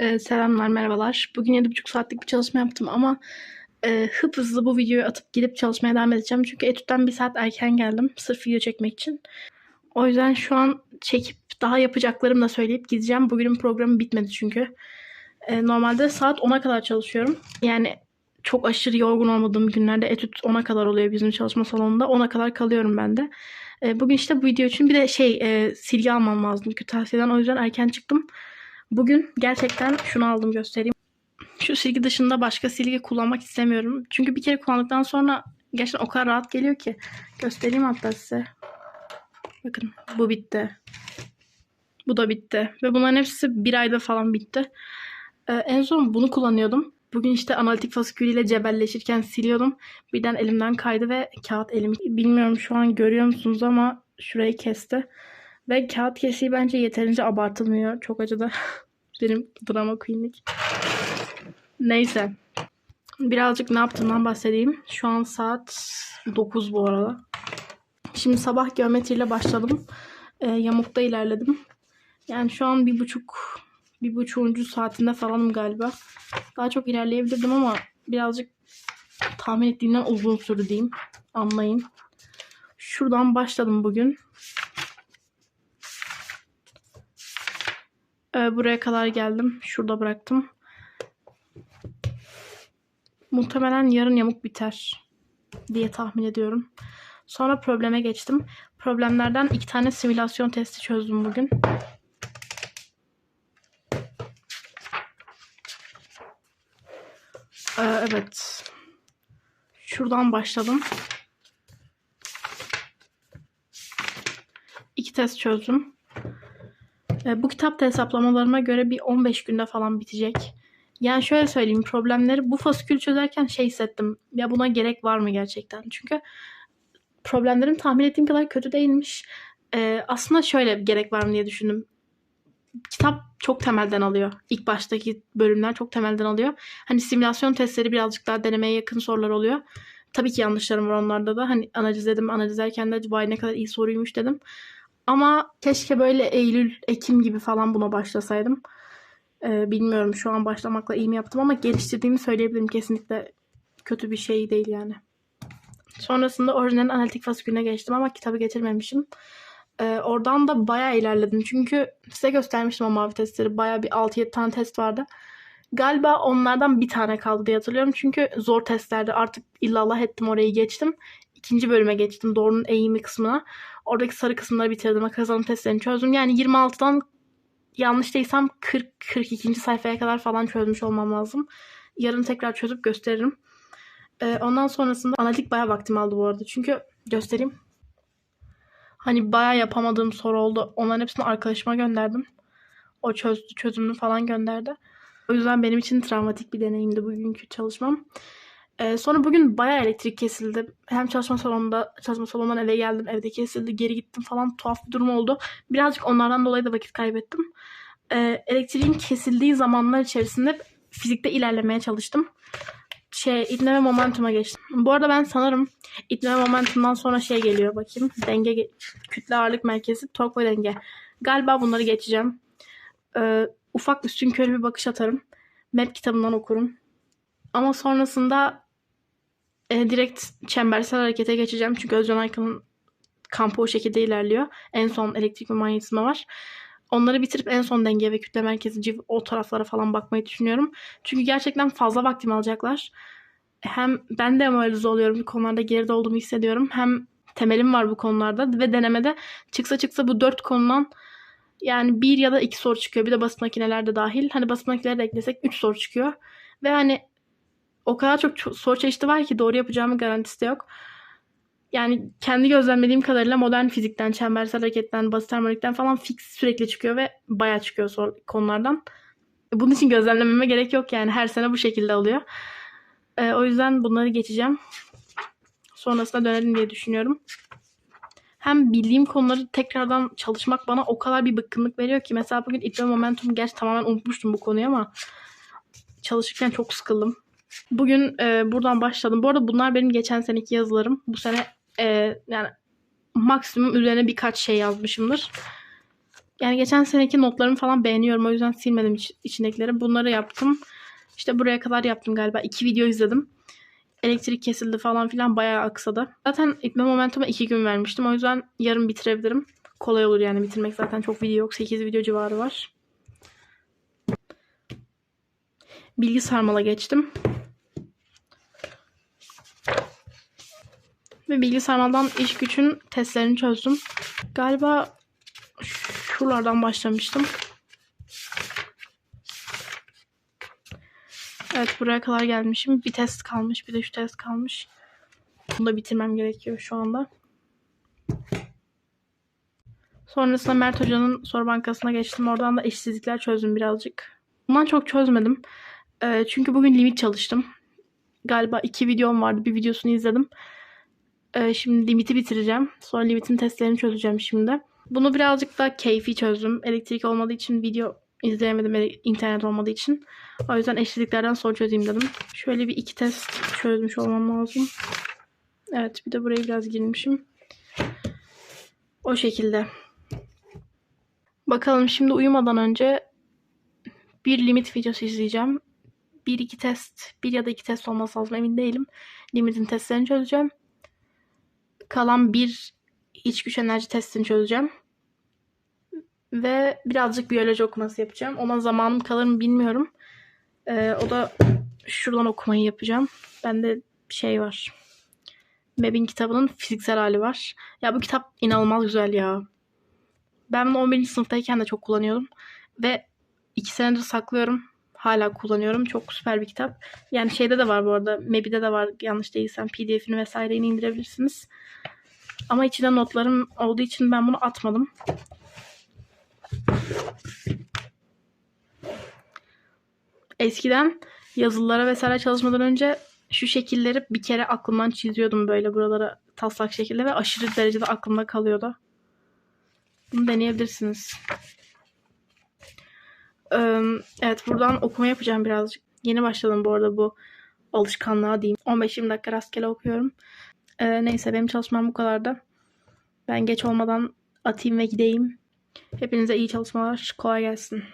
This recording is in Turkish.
Ee, selamlar, merhabalar. Bugün 7,5 saatlik bir çalışma yaptım ama e, hıp hızlı bu videoyu atıp gidip çalışmaya devam edeceğim. Çünkü etütten bir saat erken geldim sırf video çekmek için. O yüzden şu an çekip daha yapacaklarımı da söyleyip gideceğim. Bugünün programı bitmedi çünkü. E, normalde saat 10'a kadar çalışıyorum. Yani çok aşırı yorgun olmadığım günlerde etüt 10'a kadar oluyor bizim çalışma salonunda. 10'a kadar kalıyorum ben de. E, bugün işte bu video için bir de şey e, silgi almam lazım kırtasiyeden. O yüzden erken çıktım. Bugün gerçekten şunu aldım göstereyim. Şu silgi dışında başka silgi kullanmak istemiyorum. Çünkü bir kere kullandıktan sonra gerçekten o kadar rahat geliyor ki. Göstereyim hatta size. Bakın bu bitti. Bu da bitti. Ve bunların hepsi bir ayda falan bitti. Ee, en son bunu kullanıyordum. Bugün işte analitik fasikül ile cebelleşirken siliyordum. Birden elimden kaydı ve kağıt elimi. Bilmiyorum şu an görüyor musunuz ama şurayı kesti. Ve kağıt kesiği bence yeterince abartılmıyor. Çok acıdı. Benim drama queenlik. Neyse. Birazcık ne yaptığımdan bahsedeyim. Şu an saat 9 bu arada. Şimdi sabah geometriyle başladım. E, yamukta ilerledim. Yani şu an bir buçuk bir buçuğuncu saatinde falanım galiba. Daha çok ilerleyebilirdim ama birazcık tahmin ettiğimden uzun sürdü diyeyim. Anlayın. Şuradan başladım bugün. Ee, buraya kadar geldim. Şurada bıraktım. Muhtemelen yarın yamuk biter diye tahmin ediyorum. Sonra probleme geçtim. Problemlerden iki tane simülasyon testi çözdüm bugün. Ee, evet. Şuradan başladım. İki test çözdüm. Bu kitap da hesaplamalarıma göre bir 15 günde falan bitecek. Yani şöyle söyleyeyim problemleri bu fasikül çözerken şey hissettim. Ya buna gerek var mı gerçekten? Çünkü problemlerim tahmin ettiğim kadar kötü değilmiş. Ee, aslında şöyle gerek var mı diye düşündüm. Kitap çok temelden alıyor. İlk baştaki bölümler çok temelden alıyor. Hani simülasyon testleri birazcık daha denemeye yakın sorular oluyor. Tabii ki yanlışlarım var onlarda da. Hani analizledim. Analizlerken de vay ne kadar iyi soruymuş dedim. Ama keşke böyle Eylül, Ekim gibi falan buna başlasaydım. Ee, bilmiyorum şu an başlamakla iyi mi yaptım ama geliştirdiğimi söyleyebilirim. Kesinlikle kötü bir şey değil yani. Sonrasında orijinal analitik fasikülüne geçtim ama kitabı getirmemişim. Ee, oradan da bayağı ilerledim. Çünkü size göstermiştim o mavi testleri. Bayağı bir 6-7 tane test vardı. Galiba onlardan bir tane kaldı diye hatırlıyorum. Çünkü zor testlerde artık illallah ettim orayı geçtim. İkinci bölüme geçtim. Doğrunun eğimi kısmına. Oradaki sarı kısımları bitirdim. Kazanım testlerini çözdüm. Yani 26'dan yanlış değilsem 40-42. sayfaya kadar falan çözmüş olmam lazım. Yarın tekrar çözüp gösteririm. Ee, ondan sonrasında analitik bayağı vaktim aldı bu arada. Çünkü göstereyim. Hani bayağı yapamadığım soru oldu. Onların hepsini arkadaşıma gönderdim. O çözdü, çözümünü falan gönderdi. O yüzden benim için travmatik bir deneyimdi bugünkü çalışmam. Ee, sonra bugün bayağı elektrik kesildi. Hem çalışma salonunda, çalışma salonundan eve geldim. Evde kesildi, geri gittim falan. Tuhaf bir durum oldu. Birazcık onlardan dolayı da vakit kaybettim. Ee, elektriğin kesildiği zamanlar içerisinde fizikte ilerlemeye çalıştım. Şey, itme ve momentuma geçtim. Bu arada ben sanırım itme ve momentumdan sonra şey geliyor bakayım. Denge, kütle ağırlık merkezi, tork ve denge. Galiba bunları geçeceğim. Ee, ufak üstün körü bir bakış atarım. Map kitabından okurum. Ama sonrasında e, direkt çembersel harekete geçeceğim. Çünkü Özcan Aykın'ın kampı o şekilde ilerliyor. En son elektrik ve manyetizma var. Onları bitirip en son denge ve kütle merkezi o taraflara falan bakmayı düşünüyorum. Çünkü gerçekten fazla vaktim alacaklar. Hem ben de demoralize oluyorum bu konularda geride olduğumu hissediyorum. Hem temelim var bu konularda ve denemede çıksa çıksa bu dört konudan yani bir ya da iki soru çıkıyor. Bir de basit makineler de dahil. Hani basit makineleri de eklesek üç soru çıkıyor. Ve hani o kadar çok soru çeşidi var ki doğru yapacağımı garantisi de yok. Yani kendi gözlemlediğim kadarıyla modern fizikten, çembersel hareketten, basit harmonikten falan fix sürekli çıkıyor ve bayağı çıkıyor sor konulardan. Bunun için gözlemlememe gerek yok yani her sene bu şekilde oluyor. Ee, o yüzden bunları geçeceğim. Sonrasında dönelim diye düşünüyorum. Hem bildiğim konuları tekrardan çalışmak bana o kadar bir bıkkınlık veriyor ki. Mesela bugün itme momentum gerçi tamamen unutmuştum bu konuyu ama çalışırken çok sıkıldım. Bugün e, buradan başladım. Bu arada bunlar benim geçen seneki yazılarım. Bu sene e, yani maksimum üzerine birkaç şey yazmışımdır. Yani geçen seneki notlarımı falan beğeniyorum. O yüzden silmedim iç- içindekileri. Bunları yaptım. İşte buraya kadar yaptım galiba. İki video izledim. Elektrik kesildi falan filan bayağı aksadı. Zaten itme momentuma iki gün vermiştim. O yüzden yarın bitirebilirim. Kolay olur yani bitirmek. Zaten çok video yok. 8 video civarı var. Bilgi sarmala geçtim. Ve bilgi sarmaldan iş gücün testlerini çözdüm. Galiba şuralardan başlamıştım. Evet buraya kadar gelmişim. Bir test kalmış. Bir de şu test kalmış. Bunu da bitirmem gerekiyor şu anda. Sonrasında Mert Hoca'nın soru bankasına geçtim. Oradan da eşsizlikler çözdüm birazcık. Bundan çok çözmedim. Ee, çünkü bugün limit çalıştım. Galiba iki videom vardı. Bir videosunu izledim. Ee, şimdi limiti bitireceğim. Sonra limitin testlerini çözeceğim şimdi. Bunu birazcık da keyfi çözdüm. Elektrik olmadığı için video izleyemedim. internet olmadığı için. O yüzden eşsizliklerden soru çözeyim dedim. Şöyle bir iki test çözmüş olmam lazım. Evet bir de buraya biraz girmişim. O şekilde. Bakalım şimdi uyumadan önce bir limit videosu izleyeceğim. Bir iki test, bir ya da iki test olması lazım emin değilim. Limitin testlerini çözeceğim. Kalan bir iç güç enerji testini çözeceğim. Ve birazcık biyoloji okuması yapacağım. Ona zamanım kalır mı bilmiyorum. Ee, o da şuradan okumayı yapacağım. Bende şey var. Meb'in kitabının fiziksel hali var. Ya bu kitap inanılmaz güzel ya. Ben bunu 11. sınıftayken de çok kullanıyordum. Ve 2 senedir saklıyorum. Hala kullanıyorum. Çok süper bir kitap. Yani şeyde de var bu arada. Mebi'de de var yanlış değilsem. PDF'ini vesaireyi indirebilirsiniz. Ama içinde notlarım olduğu için ben bunu atmadım. Eskiden yazılılara vesaire çalışmadan önce şu şekilleri bir kere aklımdan çiziyordum böyle buralara taslak şekilde ve aşırı derecede aklımda kalıyordu. Bunu deneyebilirsiniz. Evet buradan okuma yapacağım birazcık. Yeni başladım bu arada bu alışkanlığa diyeyim. 15-20 dakika rastgele okuyorum. Ee, neyse benim çalışmam bu kadar da. Ben geç olmadan atayım ve gideyim. Hepinize iyi çalışmalar. Kolay gelsin.